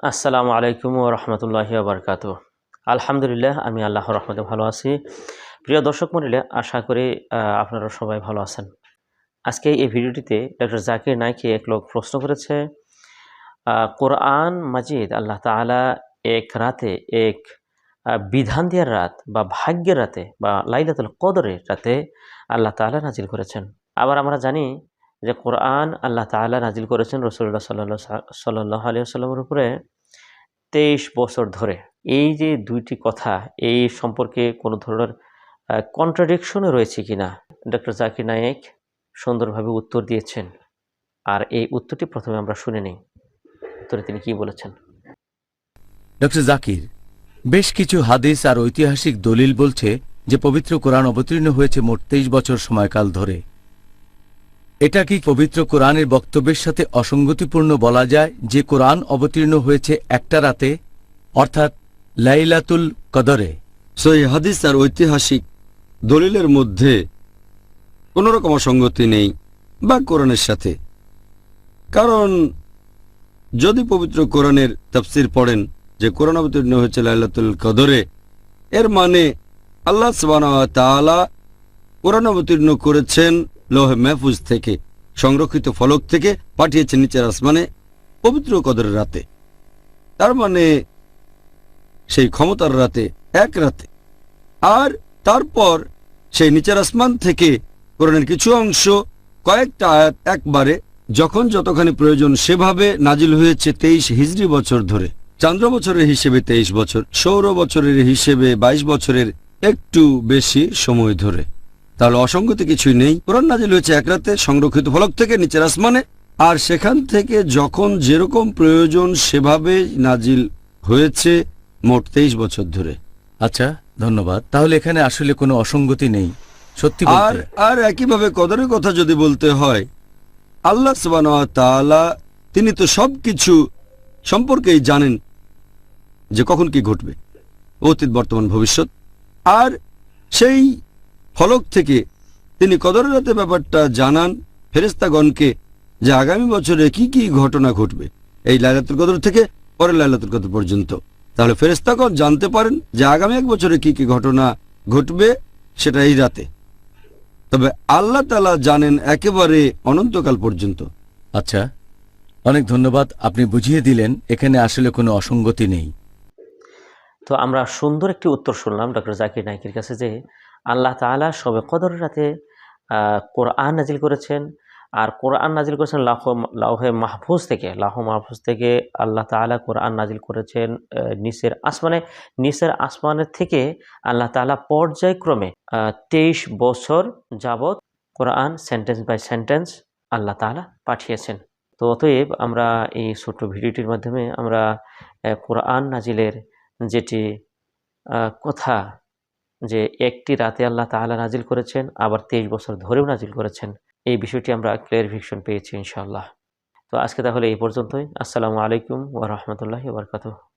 আসসালামু আলাইকুম ও রহমতুল্লাহি বারকাত আলহামদুলিল্লাহ, আমি আল্লাহর রহমতে ভালো আছি। প্রিয় দর্শক মন্ডলী, আশা করি আপনারা সবাই ভালো আছেন। আজকে এই ভিডিওটিতে ডক্টর জাকির নাইকে এক লোক প্রশ্ন করেছে কোরআন মাজিদ আল্লাহ তাআলা এক রাতে, এক বিধান দেওয়ার রাত বা ভাগ্যের রাতে বা লাইলাতুল কদরের রাতে আল্লাহ তাআলা নাজিল করেছেন। আবার আমরা জানি যে কোরআন আল্লাহ তাআলা নাজিল করেছেন রসুল্লাহ সাল্লাহ সাল্লাহ আলিয়া সাল্লামের উপরে তেইশ বছর ধরে। এই যে দুইটি কথা, এই সম্পর্কে কোনো ধরনের কন্ট্রাডিকশনে রয়েছে কিনা? ডক্টর জাকির নায়েক সুন্দরভাবে উত্তর দিয়েছেন। আর এই উত্তরটি প্রথমে আমরা শুনে নিই। উত্তরে তিনি কি বলেছেন? ডক্টর জাকির বেশ কিছু হাদিস আর ঐতিহাসিক দলিল বলছে যে পবিত্র কোরআন অবতীর্ণ হয়েছে মোট তেইশ বছর সময়কাল ধরে। এটা কি পবিত্র কোরআনের বক্তব্যের সাথে অসঙ্গতিপূর্ণ বলা যায় যে কোরআন অবতীর্ণ হয়েছে একটা রাতে, অর্থাৎ লাইলাতুল কদরে? সই হাদিস আর ঐতিহাসিক দলিলের মধ্যে কোনো রকম অসঙ্গতি নেই বা কোরআনের সাথে। কারণ যদি পবিত্র কোরআনের তাফসির পড়েন যে কোরআন অবতীর্ণ হয়েছে লাইলাতুল কদরে, এর মানে আল্লাহ সুবহানাহু ওয়া তাআলা কোরআন অবতীর্ণ করেছেন লোহে মেহফুজ থেকে সংরক্ষিত ফলক থেকে পাঠিয়েছেন নিচের আসমানে পবিত্র কদরের রাতে। তার মানে সেই ক্ষমতার রাতে, এক রাতে। আর তারপর সেই নিচের আসমান থেকে কোরআনের কিছু অংশ কয়েকটা আয়াত একবারে, যখন যতখানি প্রয়োজন সেভাবে নাজিল হয়েছে তেইশ হিজড়ি বছর ধরে। চান্দ্র বছরের হিসেবে তেইশ বছর, সৌর বছরের হিসেবে ২২ বছরের একটু বেশি সময় ধরে। তাহলে অসঙ্গতি কিছুই নেই। কোরআন নাজিল হয়েছে এক রাতে সংরক্ষিত ফলক থেকে নিচের আসমানে। আর সেখান থেকে যখন যেরকম প্রয়োজন সেভাবে নাজিল হয়েছে মোট তেইশ বছর ধরে। আচ্ছা ধন্যবাদ। তাহলে এখানে আসলে কোনো অসঙ্গতি নেই সত্যি আর আর একইভাবে কদরের কথা যদি বলতে হয় আল্লাহ তাআলা তিনি তো সবকিছু সম্পর্কেই জানেন যে কখন কি ঘটবে অতীত বর্তমান ভবিষ্যৎ। আর সেই ফলক থেকে তিনি কদরের ব্যাপারটা জানান ফেরেস্তাগণকে যে আগামী বছরে কি কি ঘটনা ঘটবে এই লাইলাতুল কদর থেকে পরের লাইলাতুল কদর পর্যন্ত। তাহলে ফেরেস্তাগণ জানতে পারেন যে আগামী এক বছরে কি কি ঘটনা ঘটবে সেটা এই রাতে। তবে আল্লাহ তালা জানেন একেবারে অনন্তকাল পর্যন্ত। আচ্ছা অনেক ধন্যবাদ আপনি বুঝিয়ে দিলেন এখানে আসলে কোনো অসঙ্গতি নেই। তো আমরা সুন্দর একটি উত্তর শুনলাম ডক্টর জাকির নাইকের কাছে যে আল্লাহ তাআলা সবে কদর রাতে কোরআন নাজিল করেছেন। আর কোরআন নাজিল করেছেন লাহ লাহে মাহফুজ থেকে। লাহ মাহফুজ থেকে আল্লাহ তাআলা কোরআন নাজিল করেছেন নিচের আসমানে। নিচের আসমানের থেকে আল্লাহ তাআলা পর্যায়ক্রমে তেইশ বছর যাবৎ কোরআন সেন্টেন্স বাই সেন্টেন্স আল্লাহ তাআলা পাঠিয়েছেন। তো অতএব আমরা এই ছোট্ট ভিডিওটির মাধ্যমে আমরা কোরআন নাজিলের যেটি কথা যে একটি রাতে আল্লাহ তাহলা নাজিল করেছেন, আবার তেইশ বছর ধরেও নাজিল করেছেন। এই বিষয়টি আমরা ক্লিয়ারিফিকেশন পেয়েছি ইনশাআল্লাহ। তো আজকে তাহলে এই পর্যন্তই। আসসালামু আলাইকুম ওয়া বারাকাতুহু।